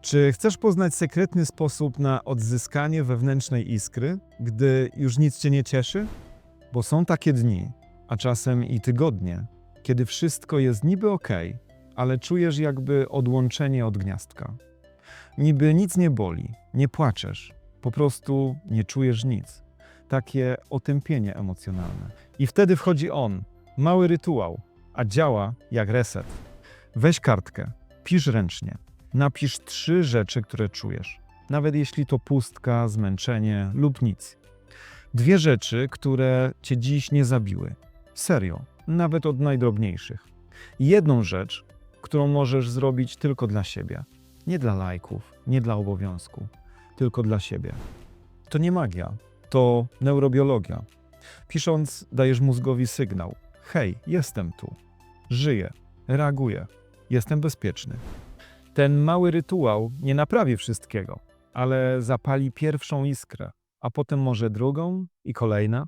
Czy chcesz poznać sekretny sposób na odzyskanie wewnętrznej iskry, gdy już nic cię nie cieszy? Bo są takie dni, a czasem i tygodnie, kiedy wszystko jest niby ok, ale czujesz jakby odłączenie od gniazdka. Niby nic nie boli, nie płaczesz, po prostu nie czujesz nic. Takie otępienie emocjonalne. I wtedy wchodzi on, mały rytuał, a działa jak reset. Weź kartkę, pisz ręcznie. Napisz trzy rzeczy, które czujesz, nawet jeśli to pustka, zmęczenie lub nic. Dwie rzeczy, które cię dziś nie zabiły. Serio, nawet od najdrobniejszych. Jedną rzecz, którą możesz zrobić tylko dla siebie. Nie dla lajków, nie dla obowiązku, tylko dla siebie. To nie magia, to neurobiologia. Pisząc, dajesz mózgowi sygnał: hej, jestem tu, żyję, reaguję, jestem bezpieczny. Ten mały rytuał nie naprawi wszystkiego, ale zapali pierwszą iskrę, a potem może drugą i kolejna.